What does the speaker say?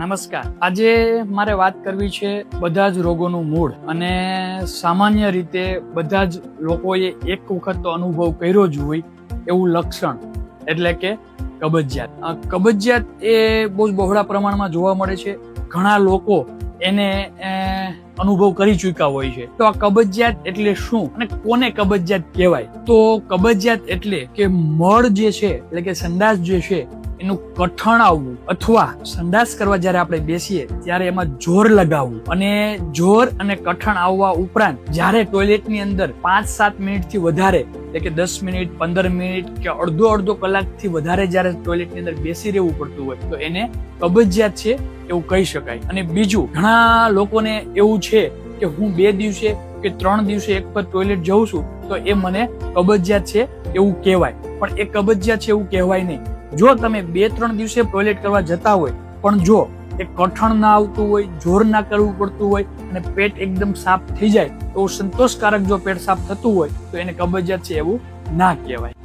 નમસ્કાર. આજે મારે વાત કરવી છે બધા જ રોગોનું મૂળ અને સામાન્ય રીતે બધા જ લોકોએ એક વખત તો અનુભવ કર્યો જ હોય એવું લક્ષણ, એટલે કે કબજિયાત. કબજિયાત એ બહુ જ બહોળા પ્રમાણમાં જોવા મળે છે. ઘણા લોકો એને અનુભવ કરી ચૂક્યા હોય છે. તો આ કબજિયાત એટલે શું અને કોને કબજિયાત કહેવાય? તો કબજિયાત એટલે કે મળ જે છે, એટલે કે સંદાસ જે છે એનું કઠણ આવવું અથવા સંડાસ કરવા જ્યારે આપણે બેસીએ, ત્યારે એમાં જોર લગાવવું અને જોર અને કઠણ આવવા ઉપરાંત જ્યારે ટોયલેટની અંદર પાંચ સાત મિનિટથી વધારે, એટલે કે દસ મિનિટ, પંદર મિનિટ કે અડધો અડધો કલાકથી વધારે જ્યારે ટોયલેટની અંદર બેસી રહેવું પડતું હોય, તો એને કબજિયાત છે એવું કહી શકાય. અને બીજું, ઘણા લોકોને એવું છે કે હું બે દિવસે કે ત્રણ દિવસે એક પર ટોયલેટ જઉં છું, તો એ મને કબજિયાત છે એવું કહેવાય. પણ એ કબજિયાત છે એવું કહેવાય નહીં. જો તમે બે, ત્રણ દિવસે ટોયલેટ કરવા જતા હોય, પણ જો એ કઠણ ના આવતું હોય, જોર ના કરવું પડતું હોય અને પેટ એકદમ સાફ થઈ જાય, તો સંતોષકારક જો પેટ સાફ થતું હોય, તો એને કબજિયાત છે એવું ના કહેવાય.